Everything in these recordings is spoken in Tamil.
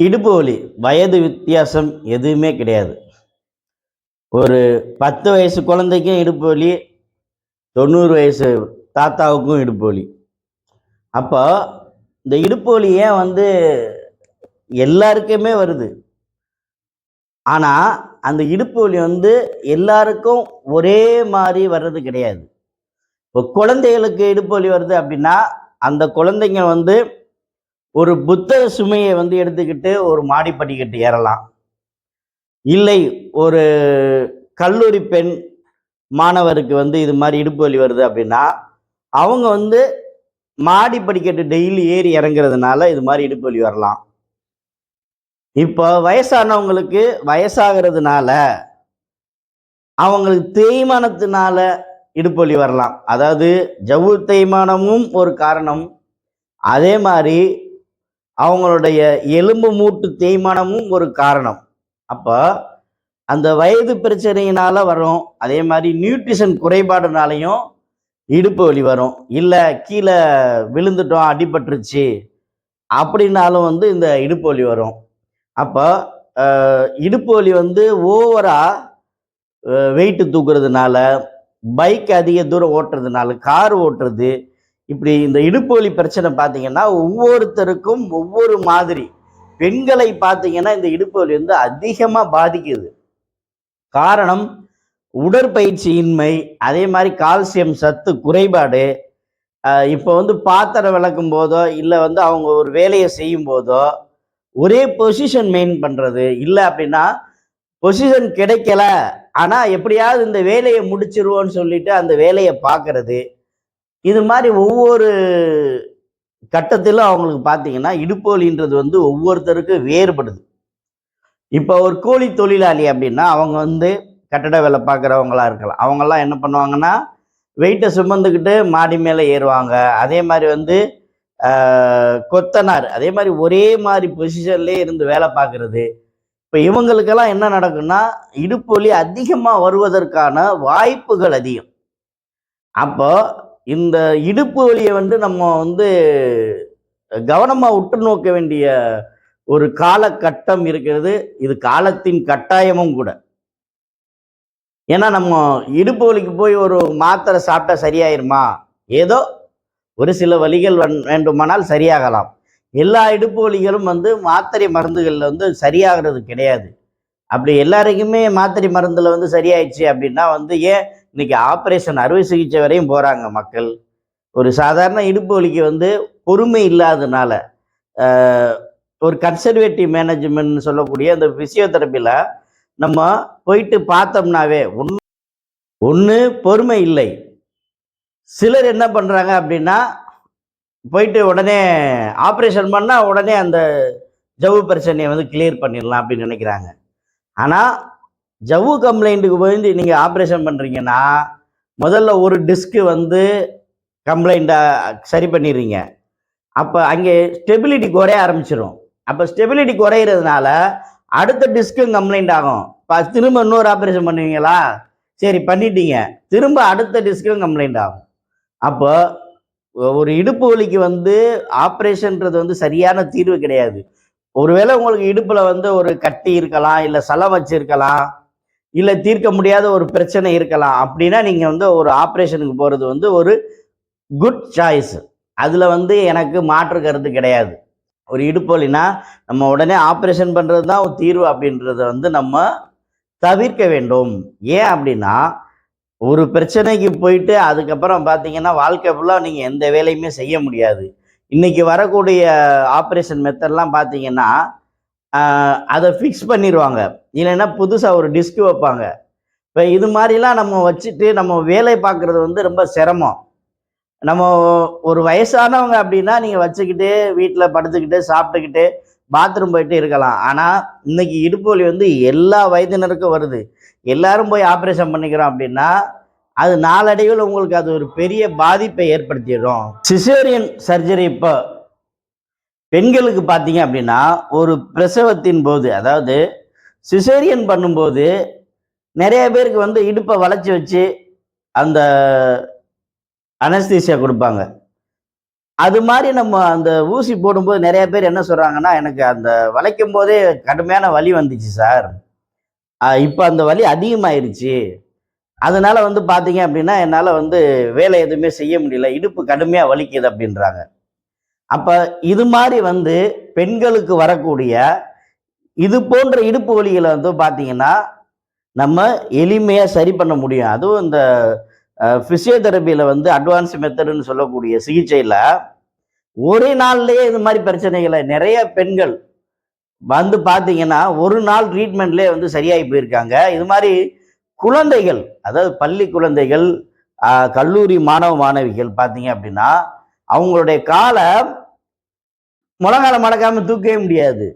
இடுப்பு வலி வயது வித்தியாசம் எதுவுமே கிடையாது. ஒரு பத்து வயசு குழந்தைக்கும் இடுப்பு வலி தொண்ணூறு வயசு தாத்தாவுக்கும் இடுப்பு வலி. அப்போ இந்த இடுப்பு வலி ஏன் வந்து எல்லாருக்குமே வருது? ஆனால் அந்த இடுப்பு வலி வந்து எல்லாருக்கும் ஒரே மாதிரி வர்றது கிடையாது. இப்போ குழந்தைகளுக்கு இடுப்பு வலி வருது அப்படின்னா அந்த குழந்தைங்க வந்து ஒரு புத்தக சுமையை வந்து எடுத்துக்கிட்டு ஒரு மாடிப்படிக்கிட்டு ஏறலாம். இல்லை ஒரு கல்லூரி பெண் மாணவருக்கு வந்து இது மாதிரி இடுப்பு வலி வருது அப்படின்னா அவங்க வந்து மாடி படிக்கட்டு டெய்லி ஏறி இறங்குறதுனால இது மாதிரி இடுப்பு வலி வரலாம். இப்போ வயசானவங்களுக்கு வயசாகிறதுனால அவங்களுக்கு தேய்மானத்தினால இடுப்பு வலி வரலாம். அதாவது ஜவ்வு தேய்மானமும் ஒரு காரணம். அதே மாதிரி அவங்களுடைய எலும்பு மூட்டு தேய்மானமும் ஒரு காரணம். அப்போ அந்த வயது பிரச்சனையினால வரும் அதே மாதிரி நியூட்ரிஷன் குறைபாடுனாலையும் இடுப்பு வலி வரும். இல்லை கீழே விழுந்துட்டோம் அடிபட்டுருச்சு அப்படின்னாலும் வந்து இந்த இடுப்பு வலி வரும். அப்போ இடுப்பு வலி வந்து ஓவராக வெயிட்டு தூக்குறதுனால பைக் அதிக தூரம் ஓட்டுறதுனால கார் ஓட்டுறது இப்படி இந்த இடுப்பு வலி பிரச்சனை பார்த்தீங்கன்னா ஒவ்வொருத்தருக்கும் ஒவ்வொரு மாதிரி. பெண்களை பார்த்தீங்கன்னா இந்த இடுப்பு வலி வந்து அதிகமாக பாதிக்குது. காரணம் உடற்பயிற்சியின்மை அதே மாதிரி கால்சியம் சத்து குறைபாடு. இப்போ வந்து பாத்திரம் விளக்கும் போதோ இல்லை வந்து அவங்க ஒரு வேலையை செய்யும் போதோ ஒரே பொசிஷன் மெயின் பண்ணுறது இல்லை அப்படின்னா பொசிஷன் கிடைக்கல. ஆனால் எப்படியாவது இந்த வேலையை முடிச்சிருவோன்னு சொல்லிட்டு அந்த வேலையை பார்க்கறது. இது மாதிரி ஒவ்வொரு கட்டத்திலும் அவங்களுக்கு பார்த்தீங்கன்னா இடுப்பு வலின்றது வந்து ஒவ்வொருத்தருக்கும் வேறுபடுது. இப்போ ஒரு கூலி தொழிலாளி அப்படின்னா அவங்க வந்து கட்டட வேலை பார்க்குறவங்களா இருக்கலாம். அவங்கெல்லாம் என்ன பண்ணுவாங்கன்னா வெயிட்டை சுமந்துக்கிட்டு மாடி மேலே ஏறுவாங்க. அதே மாதிரி வந்து கொத்தனார் அதே மாதிரி ஒரே மாதிரி பொசிஷன்லேயே இருந்து வேலை பார்க்குறது இப்போ இவங்களுக்கெல்லாம் என்ன நடக்கும்னா இடுப்பு வலி அதிகமாக வருவதற்கான வாய்ப்புகள் அதிகம். அப்போது இந்த இடுப்பு வலியை வந்து நம்ம வந்து கவனமாக உற்று நோக்க வேண்டிய ஒரு காலகட்டம் இருக்கிறது. இது காலத்தின் கட்டாயமும் கூட. ஏன்னா நம்ம இடுப்பு வலிக்கு போய் ஒரு மாத்திரை சாப்பிட்டா சரியாயிருமா? ஏதோ ஒரு சில வலிகள் வந்- வேண்டுமானால் சரியாகலாம். எல்லா இடுப்பு வலிகளும் வந்து மாத்திரை மருந்துகளில் வந்து சரியாகிறது கிடையாது. அப்படி எல்லாருக்குமே மாத்திரை மருந்தில் வந்து சரியாயிடுச்சு அப்படின்னா வந்து ஏன் இன்னைக்கு ஆப்ரேஷன் அறுவை சிகிச்சை வரையும் போகிறாங்க மக்கள். ஒரு சாதாரண இடுப்பு வலிக்கு வந்து பொறுமை இல்லாதனால ஒரு கன்சர்வேட்டிவ் மேனேஜ்மெண்ட் சொல்லக்கூடிய அந்த ஃபிசியோதெரப்பியில் நம்ம போயிட்டு பார்த்தோம்னாவே ஒன்று ஒன்று பொறுமை இல்லை. சிலர் என்ன பண்ணுறாங்க அப்படின்னா போயிட்டு உடனே ஆப்ரேஷன் பண்ணால் உடனே அந்த ஜவு பிரச்சனையை வந்து கிளியர் பண்ணிடலாம் அப்படின்னு நினைக்கிறாங்க. ஆனால் ஜவ்வு கம்ப்ளைண்ட்டுக்கு போய் நீங்கள் ஆப்ரேஷன் பண்ணுறீங்கன்னா முதல்ல ஒரு டிஸ்க்கு வந்து கம்ப்ளைண்ட்டை சரி பண்ணிடுறீங்க. அப்போ அங்கே ஸ்டெபிலிட்டி குறைய ஆரம்பிச்சிடும் அப்போ ஸ்டெபிலிட்டி குறையிறதுனால அடுத்த டிஸ்க்கும் கம்ப்ளைண்ட் ஆகும். இப்போ திரும்ப இன்னொரு ஆப்ரேஷன் பண்ணுவீங்களா? சரி பண்ணிட்டீங்க. திரும்ப அடுத்த டிஸ்க்கும் கம்ப்ளைண்ட் ஆகும். அப்போ ஒரு இடுப்பு வலிக்கு வந்து ஆப்ரேஷன்ன்றது வந்து சரியான தீர்வு கிடையாது. ஒருவேளை உங்களுக்கு இடுப்பில் வந்து ஒரு கட்டி இருக்கலாம் இல்லை சலம் வச்சிருக்கலாம். இல்லை தீர்க்க முடியாத ஒரு பிரச்சனை இருக்கலாம் அப்படின்னா நீங்கள் வந்து ஒரு ஆப்ரேஷனுக்கு போகிறது வந்து ஒரு குட் சாய்ஸ். அதில் வந்து எனக்கு மாற்று கருத்து கிடையாது. ஒரு இடுப்பொலினா நம்ம உடனே ஆப்ரேஷன் பண்ணுறது தான் ஒரு தீர்வு அப்படின்றத வந்து நம்ம தவிர்க்க வேண்டும். ஏன் அப்படின்னா ஒரு பிரச்சனைக்கு போயிட்டு அதுக்கப்புறம் பார்த்தீங்கன்னா வாழ்க்கை ஃபுல்லாக நீங்கள் எந்த வேலையுமே செய்ய முடியாது. இன்றைக்கி வரக்கூடிய ஆப்ரேஷன் மெத்தட்லாம் பார்த்தீங்கன்னா அதை ஃபிக்ஸ் பண்ணிடுவாங்க இல்லைன்னா புதுசாக ஒரு டிஸ்க் வைப்பாங்க. இப்போ இது மாதிரிலாம் நம்ம வச்சுட்டு நம்ம வேலை பார்க்குறது வந்து ரொம்ப சிரமம். நம்ம ஒரு வயசானவங்க அப்படின்னா நீங்கள் வச்சுக்கிட்டு வீட்டில் படுத்துக்கிட்டு சாப்பிட்டுக்கிட்டு பாத்ரூம் போயிட்டு இருக்கலாம். ஆனால் இன்னைக்கு இடுப்பு வலி வந்து எல்லா வயதினருக்கும் வருது. எல்லாரும் போய் ஆப்ரேஷன் பண்ணிக்கிறோம் அப்படின்னா அது நாளடைவில் உங்களுக்கு அது ஒரு பெரிய பாதிப்பை ஏற்படுத்திடும். சிசேரியன் சர்ஜரி இப்போ பெண்களுக்கு பார்த்தீங்க அப்படின்னா ஒரு பிரசவத்தின் போது அதாவது சிசேரியன் பண்ணும்போது நிறைய பேருக்கு வந்து இடுப்பை வளைச்சி வச்சு அந்த அனஸ்தீசியா கொடுப்பாங்க. அது மாதிரி நம்ம அந்த ஊசி போடும்போது நிறைய பேர் என்ன சொல்கிறாங்கன்னா எனக்கு அந்த வளைக்கும் போதே கடுமையான வலி வந்துச்சு சார். இப்போ அந்த வலி அதிகமாயிருச்சு. அதனால வந்து பார்த்தீங்க அப்படின்னா என்னால் வந்து வேலை எதுவுமே செய்ய முடியல. இடுப்பு கடுமையாக வலிக்குது அப்படின்றாங்க. அப்போ இது மாதிரி வந்து பெண்களுக்கு வரக்கூடிய இது போன்ற இடுப்பு வலிகளை வந்து பார்த்தீங்கன்னா நம்ம எளிமையாக சரி பண்ண முடியும். அதுவும் இந்த ஃபிசியோதெரப்பியில் வந்து அட்வான்ஸ் மெத்தடுன்னு சொல்லக்கூடிய சிகிச்சையில் ஒரே நாள்லேயே இது மாதிரி பிரச்சனைகளை நிறைய பெண்கள் வந்து பார்த்தீங்கன்னா ஒரு நாள் ட்ரீட்மெண்ட்லேயே வந்து சரியாகி போயிருக்காங்க. இது மாதிரி குழந்தைகள் அதாவது பள்ளி குழந்தைகள் கல்லூரி மாணவ மாணவிகள் பார்த்தீங்க அப்படின்னா அவங்களுடைய காலை முழங்கால மடக்காமல் தூக்கவே முடியாது.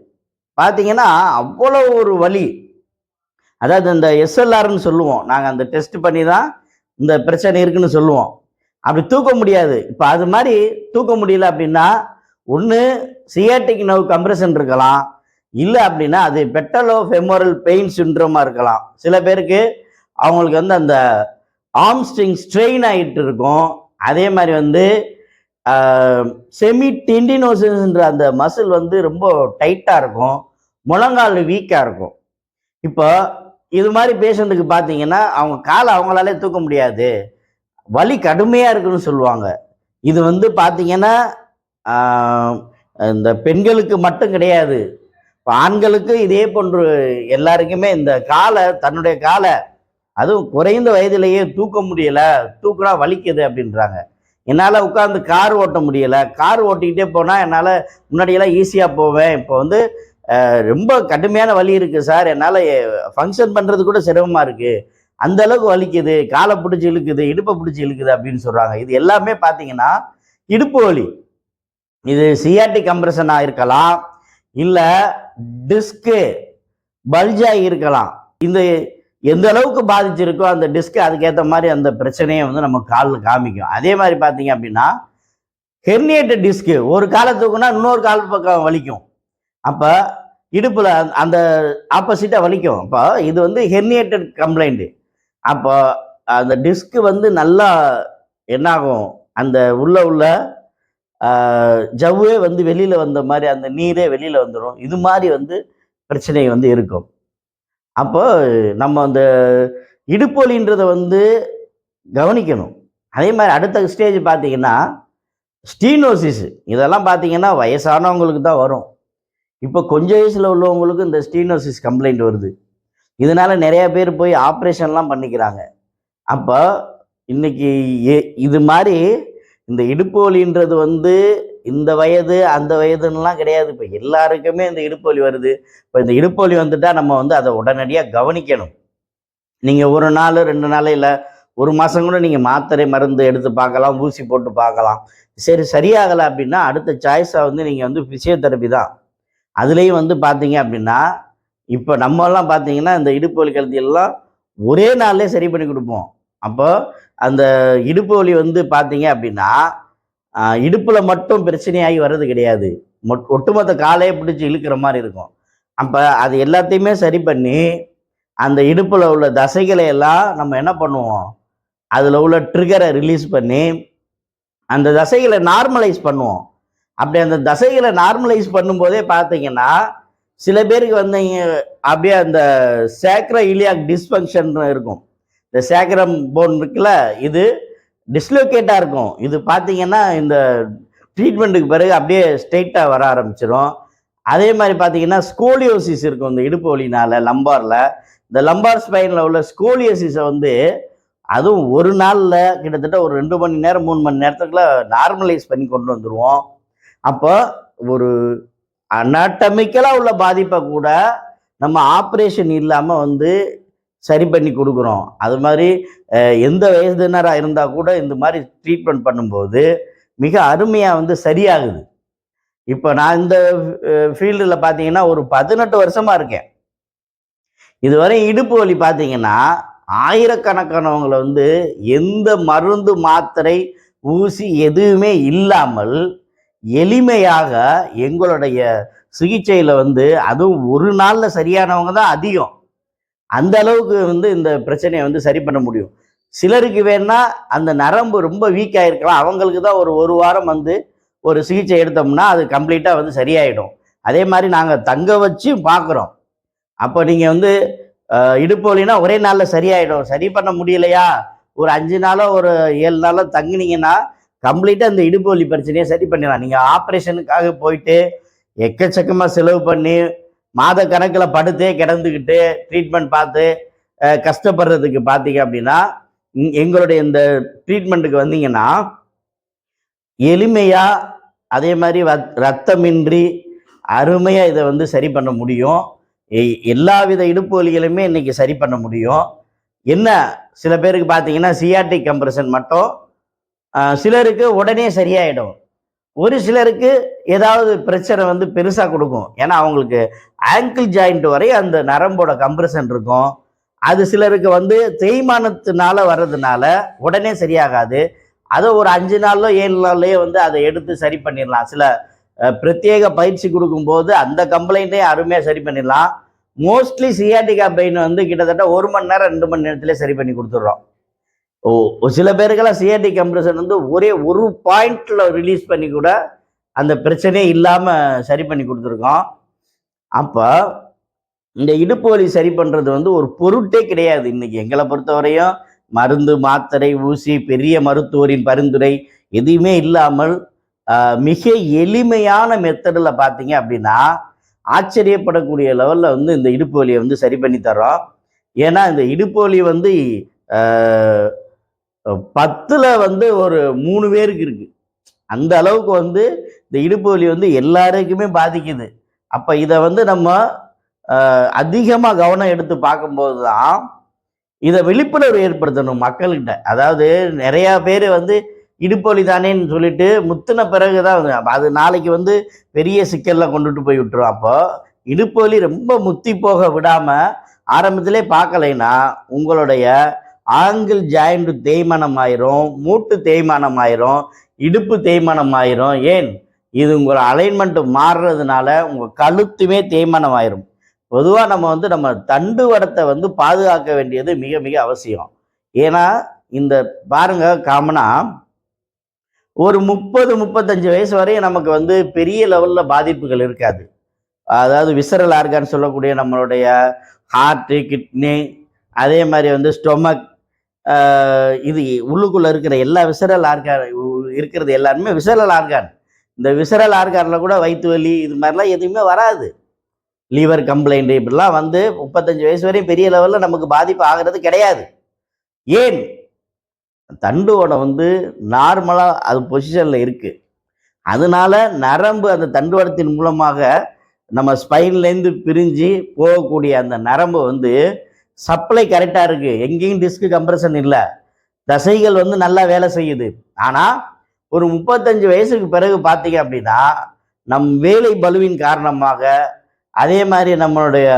பார்த்தீங்கன்னா அவ்வளோ ஒரு வழி அதாவது இந்த எஸ்எல்ஆர்னு சொல்லுவோம். நாங்கள் அந்த டெஸ்ட் பண்ணி தான் இந்த பிரச்சனை இருக்குன்னு சொல்லுவோம். அப்படி தூக்க முடியாது. இப்போ அது மாதிரி தூக்க முடியல அப்படின்னா ஒன்று சியாட்டிக் நவ் கம்ப்ரெஷன் இருக்கலாம். இல்லை அப்படின்னா அது பெட்டலோ ஃபெமோரல் பெயின் சிண்ட்ரோமா இருக்கலாம். சில பேருக்கு அவங்களுக்கு வந்து அந்த ஆம்ஸ்ட்ரிங் ஸ்ட்ரெயின் ஆகிட்டு இருக்கும். அதே மாதிரி வந்து செமி டெண்டினோசிஸ்ன்ற அந்த மசில் வந்து ரொம்ப டைட்டாக இருக்கும். முழங்கால் வீக்காக இருக்கும். இப்போ இது மாதிரி பேஷண்ட்டுக்கு பார்த்தீங்கன்னா அவங்க காலை அவங்களாலே தூக்க முடியாது. வலி கடுமையாக இருக்குன்னு சொல்லுவாங்க. இது வந்து பார்த்தீங்கன்னா இந்த பெண்களுக்கு மட்டும் கிடையாது. இப்போ ஆண்களுக்கு இதே போன்று எல்லாருக்குமே இந்த காலை தன்னுடைய காலை அதுவும் குறைந்த வயதிலேயே தூக்க முடியல தூக்குனா வலிக்குது அப்படின்றாங்க. என்னால் உட்காந்து கார் ஓட்ட முடியல. கார் ஓட்டிக்கிட்டே போனால் என்னால் முன்னாடியெல்லாம் ஈஸியாக போவேன். இப்போ வந்து ரொம்ப கடுமையான வலி இருக்குது சார். என்னால் ஃபங்க்ஷன் பண்ணுறது கூட சிரமமாக இருக்குது அந்த அளவுக்கு வலிக்குது. காலை பிடிச்சி இழுக்குது இடுப்பை பிடிச்சி இழுக்குது அப்படின்னு சொல்கிறாங்க இது எல்லாமே பார்த்தீங்கன்னா இடுப்பு வலி. இது சிஆர்டி கம்ப்ரெஷனாக இருக்கலாம். இல்லை டிஸ்க்கு பல்ஜாகி இருக்கலாம். இந்த எந்த அளவுக்கு பாதிச்சிருக்கோ அந்த டிஸ்க்கு அதுக்கேற்ற மாதிரி அந்த பிரச்சனையை வந்து நம்ம காலில் காமிக்கும். அதே மாதிரி பார்த்தீங்க அப்படின்னா ஹெர்னியேட்டட் டிஸ்க்கு ஒரு காலை தூக்குனா இன்னொரு கால் பக்கம் வலிக்கும். அப்போ இடுப்பில் அந்த ஆப்போசிட்டாக வலிக்கும். அப்போ இது வந்து ஹெர்னியேட்டட் கம்ப்ளைண்ட்டு அப்போ அந்த டிஸ்க்கு வந்து நல்லா என்னாகும்? அந்த உள்ள உள்ள ஜவ்வே வந்து வெளியில் வந்த மாதிரி அந்த நீரே வெளியில் வந்துடும் இது மாதிரி வந்து பிரச்சனை வந்து இருக்கும். அப்போ நம்ம அந்த இடுப்பொலின்றதை வந்து கவனிக்கணும். அதே மாதிரி அடுத்த ஸ்டேஜ் பார்த்தீங்கன்னா ஸ்டீனோசிஸ் இதெல்லாம் பார்த்தீங்கன்னா வயசானவங்களுக்கு தான் வரும். இப்போ கொஞ்சம் வயசில் உள்ளவங்களுக்கு இந்த ஸ்டீனோசிஸ் கம்ப்ளைண்ட் வருது. இதனால நிறையா பேர் போய் ஆப்ரேஷன்லாம் பண்ணிக்கிறாங்க. அப்போ இன்னைக்கு இது மாதிரி இந்த இடுப்பு வலின்றது வந்து இந்த வயது அந்த வயதுன்னெலாம் கிடையாது. இப்போ எல்லாருக்குமே இந்த இடுப்பு வலி வருது. இப்போ இந்த இடுப்பு வலி வந்துட்டா நம்ம வந்து அதை உடனடியாக கவனிக்கணும். நீங்கள் ஒரு நாள் ரெண்டு நாள் இல்லை ஒரு மாதம் கூட நீங்கள் மாத்திரை மருந்து எடுத்து பார்க்கலாம் ஊசி போட்டு பார்க்கலாம். சரி சரியாகலை அப்படின்னா அடுத்த சாய்ஸாக வந்து நீங்கள் வந்து ஃபிசியோதெரப்பி தான். அதுலேயும் வந்து பார்த்தீங்க அப்படின்னா இப்போ நம்மலாம் பார்த்தீங்கன்னா இந்த இடுப்பு வலி கழுத்தியெல்லாம் எல்லாம் ஒரே நாள்லேயே சரி பண்ணி கொடுப்போம். அப்போ அந்த இடுப்பு வலி வந்து பார்த்தீங்க அப்படின்னா இடுப்பில் மட்டும் பிரச்சனையாகி வர்றது கிடையாது. மொட் ஒட்டுமொத்த காலையே பிடிச்சி இழுக்கிற மாதிரி இருக்கும். அப்போ அது எல்லாத்தையுமே சரி பண்ணி அந்த இடுப்பில் உள்ள தசைகளை எல்லாம் நம்ம என்ன பண்ணுவோம்? அதில் உள்ள ட்ரிகரை ரிலீஸ் பண்ணி அந்த தசைகளை நார்மலைஸ் பண்ணுவோம். அப்படி அந்த தசைகளை நார்மலைஸ் பண்ணும்போதே பார்த்தீங்கன்னா சில பேருக்கு வந்து அப்படியே அந்த சேக்ரோ இலியாக் டிஸ்ஃபங்க்ஷன் இருக்கும். இந்த சேக்ரம் போன் இருக்குல்ல இது டிஸ்லோகேட்டாக இருக்கும். இது பார்த்தீங்கன்னா இந்த ட்ரீட்மெண்ட்டுக்கு பிறகு அப்படியே ஸ்ட்ரெயிட்டாக வர ஆரம்பிச்சிடும் அதே மாதிரி பார்த்தீங்கன்னா ஸ்கோலியோசிஸ் இருக்கும் இந்த இடுப்பு வலினால லம்பாரில் இந்த லம்பார் ஸ்பைனில் உள்ள ஸ்கோலியோசிஸை வந்து அதுவும் ஒரு நாளில் கிட்டத்தட்ட ஒரு ரெண்டு மணி நேரம் மூணு மணி நேரத்துக்குள்ள நார்மலைஸ் பண்ணி கொண்டு வந்துடுவோம் அப்போ ஒரு அனாட்டமிக்கலாக உள்ள பாதிப்பை கூட நம்ம ஆப்ரேஷன் இல்லாமல் வந்து சரி பண்ணி கொடுக்குறோம். அது மாதிரி எந்த வயதினராக இருந்தால் கூட இந்த மாதிரி ட்ரீட்மெண்ட் பண்ணும்போது மிக அருமையாக வந்து சரியாகுது. இப்போ நான் இந்த ஃபீல்டில் பார்த்தீங்கன்னா ஒரு பதினெட்டு வருஷமாக இருக்கேன். இதுவரை இடுப்பு வலி பார்த்தீங்கன்னா ஆயிரக்கணக்கானவங்களை வந்து எந்த மருந்து மாத்திரை ஊசி எதுவுமே இல்லாமல் எளிமையாக எங்களுடைய சிகிச்சையில் வந்து அதுவும் ஒரு நாளில் சரியானவங்க தான் அதிகம். அந்த அளவுக்கு வந்து இந்த பிரச்சனையை வந்து சரி பண்ண முடியும். சிலருக்கு வேணா அந்த நரம்பு ரொம்ப வீக் ஆகிருக்கலாம் அவங்களுக்கு தான் ஒரு ஒரு வாரம் வந்து ஒரு சிகிச்சை எடுத்தோம்னா அது கம்ப்ளீட்டாக வந்து சரியாயிடும். அதே மாதிரி நாங்கள் தங்க வச்சு பார்க்குறோம் அப்போ நீங்கள் வந்து இடுப்பு வலினா ஒரே நாளில் சரியாயிடும். சரி பண்ண முடியலையா? ஒரு அஞ்சு நாளோ ஒரு ஏழு நாளோ தங்குனீங்கன்னா கம்ப்ளீட்டாக இந்த இடுப்பு வலி பிரச்சனையை சரி பண்ணிடலாம். நீங்கள் ஆப்ரேஷனுக்காக போயிட்டு எக்கச்சக்கமாக செலவு பண்ணி மாத கணக்கில் படுத்தே கிடந்துக்கிட்டு ட்ரீட்மெண்ட் பார்த்து கஷ்டப்படுறதுக்கு பார்த்தீங்க அப்படின்னா எங்களுடைய இந்த ட்ரீட்மெண்ட்டுக்கு வந்தீங்கன்னா எளிமையாக அதே மாதிரி வத்- ரத்தமின்றி அருமையாக இதை வந்து சரி பண்ண முடியும். எ- எல்லாவித இடுப்பு வலிகளுமே இன்றைக்கி சரி பண்ண முடியும். என்ன சில பேருக்கு பார்த்தீங்கன்னா சிஆர்டி கம்ப்ரெஷன் மட்டும் சிலருக்கு உடனே சரியாயிடும். ஒரு சிலருக்கு ஏதாவது பிரச்சனை வந்து பெருசாக கொடுக்கும். ஏன்னா அவங்களுக்கு ஆங்கிள் ஜாயிண்ட் வரை அந்த நரம்போட கம்ப்ரெஷன் இருக்கும். அது சிலருக்கு வந்து தேய்மானத்தினால வர்றதுனால உடனே சரியாகாது. அதை ஒரு அஞ்சு நாள்லோ ஏழு நாள்லயே வந்து அதை எடுத்து சரி பண்ணிடலாம். சில பிரத்யேக பயிற்சி கொடுக்கும்போது அந்த கம்ப்ளைண்ட்டையும் அருமையாக சரி பண்ணிடலாம். மோஸ்ட்லி சியாட்டிகா பெயின் வந்து கிட்டத்தட்ட ஒரு மணி நேரம் ரெண்டு மணி நேரத்திலே சரி பண்ணி கொடுத்துட்றோம். ஓ சில பேருக்கெல்லாம் சிஆர்டி கம்ப்ரஷன் வந்து ஒரே ஒரு பாயிண்ட்ல ரிலீஸ் பண்ணி கூட அந்த பிரச்சனையே இல்லாமல் சரி பண்ணி கொடுத்துருக்கோம். அப்போ இந்த இடுப்பு வலி சரி பண்ணுறது வந்து ஒரு பொருட்டே கிடையாது இன்னைக்கு. எங்களை பொறுத்தவரையும் மருந்து மாத்திரை ஊசி பெரிய மருத்துவரின் பரிந்துரை எதுவுமே இல்லாமல் மிக எளிமையான மெத்தடில் பார்த்தீங்க அப்படின்னா ஆச்சரியப்படக்கூடிய லெவலில் வந்து இந்த இடுப்பு வலியை வந்து சரி பண்ணி தரோம் ஏன்னா இந்த இடுப்பு வலி வந்து பத்தில் வந்து ஒரு மூணு பேருக்கு இருக்குது அந்த அளவுக்கு வந்து இந்த இடுப்பு வலி வந்து எல்லாருக்குமே பாதிக்குது. அப்போ இதை வந்து நம்ம அதிகமாக கவனம் எடுத்து பார்க்கும்போது தான் இதை விழிப்புணர்வு ஏற்படுத்தணும் மக்கள்கிட்ட. அதாவது நிறையா பேர் வந்து இடுப்பு வலி தானேன்னு சொல்லிட்டு முத்தின பிறகு தான் அது நாளைக்கு வந்து பெரிய சிக்கலில் கொண்டுட்டு போய் விட்டுரும். அப்போ இடுப்பு வலி ரொம்ப முத்தி போக விடாமல் ஆரம்பத்திலே பார்க்கலைன்னா உங்களுடைய ஆங்கிள் ஜாயிண்ட் தேய்மானம் ஆயிரும் மூட்டு தேய்மானம் ஆயிரும் இடுப்பு தேய்மானம் ஆயிரும் ஏன்? இது உங்கள் அலைன்மெண்ட் மாறுறதுனால உங்கள் கழுத்துமே தேய்மானம் ஆயிரும் பொதுவாக நம்ம வந்து நம்ம தண்டு வடத்தை வந்து பாதுகாக்க வேண்டியது மிக மிக அவசியம். ஏன்னா இந்த பாருங்க காமனா ஒரு முப்பது முப்பத்தஞ்சு வயசு வரையும் நமக்கு வந்து பெரிய லெவலில் பாதிப்புகள் இருக்காது. அதாவது விசரல் ஆர்கான் சொல்லக்கூடிய நம்மளுடைய ஹார்ட்டு கிட்னி அதே மாதிரி வந்து ஸ்டொமக் இது உள்ளுக்குள்ளே இருக்கிற எல்லா விசரல் ஆர்கான் இருக்கிறது எல்லாருமே விசரல் ஆர்கான். இந்த விசரல் ஆர்கானில் கூட வயிற்று வலி இது மாதிரிலாம் எதுவுமே வராது. லிவர் கம்ப்ளைண்ட் இப்படிலாம் வந்து முப்பத்தஞ்சு வயசு வரையும் பெரிய லெவலில் நமக்கு பாதிப்பு ஆகிறது கிடையாது. ஏன்? தண்டுவோட வந்து நார்மலாக அது பொசிஷனில் இருக்குது அதனால நரம்பு அந்த தண்டுவடத்தின் மூலமாக நம்ம ஸ்பைன்லேருந்து பிரிஞ்சு போகக்கூடிய அந்த நரம்பு வந்து சப்ளை கரெக்டாக இருக்குது எங்கேயும் டிஸ்க் கம்ப்ரஷன் இல்லை. தசைகள் வந்து நல்லா வேலை செய்யுது. ஆனால் ஒரு முப்பத்தஞ்சு வயசுக்கு பிறகு பார்த்தீங்க அப்படின்னா நம் வேலை பலுவின் காரணமாக அதே மாதிரி நம்மளுடைய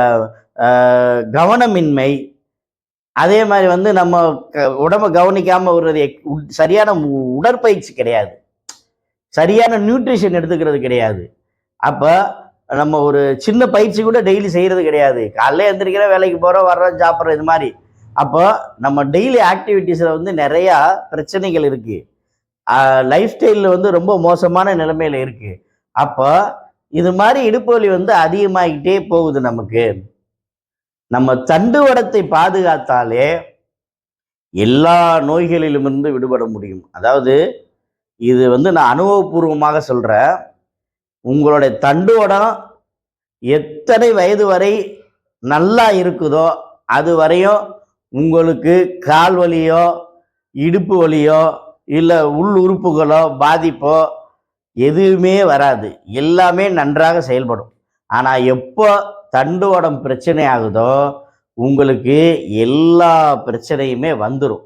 கவனமின்மை அதே மாதிரி வந்து நம்ம க- உடம்ப கவனிக்காமல் விடுறது சரியான உடற்பயிற்சி கிடையாது. சரியான நியூட்ரிஷன் எடுத்துக்கிறது கிடையாது. அப்போ நம்ம ஒரு சின்ன பயிற்சி கூட டெய்லி செய்கிறது கிடையாது. காலைல எழுந்திரிக்கிற வேலைக்கு போகிறோம் வர்றோம் சாப்பிட்றோம் இது மாதிரி. அப்போ நம்ம டெய்லி ஆக்டிவிட்டீஸில் வந்து நிறையா பிரச்சனைகள் இருக்குது லைஃப் ஸ்டைலில் வந்து ரொம்ப மோசமான நிலைமையில் இருக்குது அப்போ இது மாதிரி இடுப்பு வலி வந்து அதிகமாகிட்டே போகுது நமக்கு. நம்ம தண்டுவடத்தை பாதுகாத்தாலே எல்லா நோய்களிலுமிருந்து விடுபட முடியும். அதாவது இது வந்து நான் அனுபவபூர்வமாக சொல்கிறேன் உங்களுடைய தண்டுவடம் எத்தனை வயது வரை நல்லா இருக்குதோ அது வரையும் உங்களுக்கு கால் வலியோ இடுப்பு வலியோ இல்லை உள் உறுப்புகளோ பாதிப்போ எதுவுமே வராது. எல்லாமே நன்றாக செயல்படும். ஆனால் எப்போ தண்டுவடம் பிரச்சனை ஆகுதோ உங்களுக்கு எல்லா பிரச்சனையுமே வந்துடும்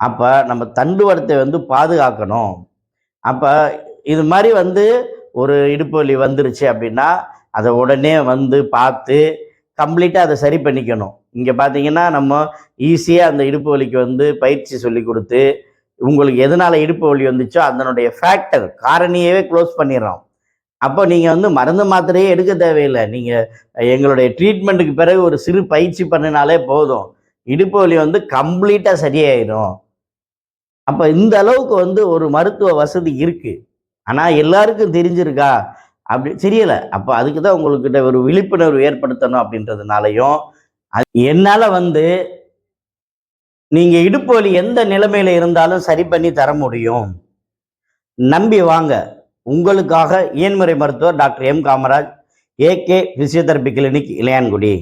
அப்போ நம்ம தண்டுவடத்தை வந்து பாதுகாக்கணும். அப்போ இது மாதிரி வந்து ஒரு இடுப்பு வலி வந்துருச்சு அப்படின்னா அதை உடனே வந்து பார்த்து கம்ப்ளீட்டாக அதை சரி பண்ணிக்கணும். இங்கே பார்த்தீங்கன்னா நம்ம ஈஸியாக அந்த இடுப்பு வலிக்கு வந்து பயிற்சி சொல்லி கொடுத்து உங்களுக்கு எதனால் இடுப்பு வலி வந்துச்சோ அதனுடைய ஃபேக்டர் காரணியவே க்ளோஸ் பண்ணிடுறோம். அப்போ நீங்கள் வந்து மருந்து மாத்திரையே எடுக்க தேவையில்லை. நீங்கள் எங்களுடைய ட்ரீட்மெண்ட்டுக்கு பிறகு ஒரு சிறு பயிற்சி பண்ணினாலே போதும். இடுப்பு வலி வந்து கம்ப்ளீட்டாக சரியாயிடும் அப்போ இந்த அளவுக்கு வந்து ஒரு மருத்துவ வசதி இருக்குது ஆனால் எல்லாருக்கும் தெரிஞ்சிருக்கா? அப்படி தெரியலை. அப்போ அதுக்கு தான் உங்கள்கிட்ட ஒரு விழிப்புணர்வு ஏற்படுத்தணும் அப்படின்றதுனாலையும் அது என்னால் வந்து நீங்கள் இடுப்பு வலி எந்த நிலைமையில் இருந்தாலும் சரி பண்ணி தர முடியும். நம்பி வாங்க. உங்களுக்காக இயன்முறை மருத்துவர் doctor M Kamaraj AK physiotherapy clinic Ilayangudi.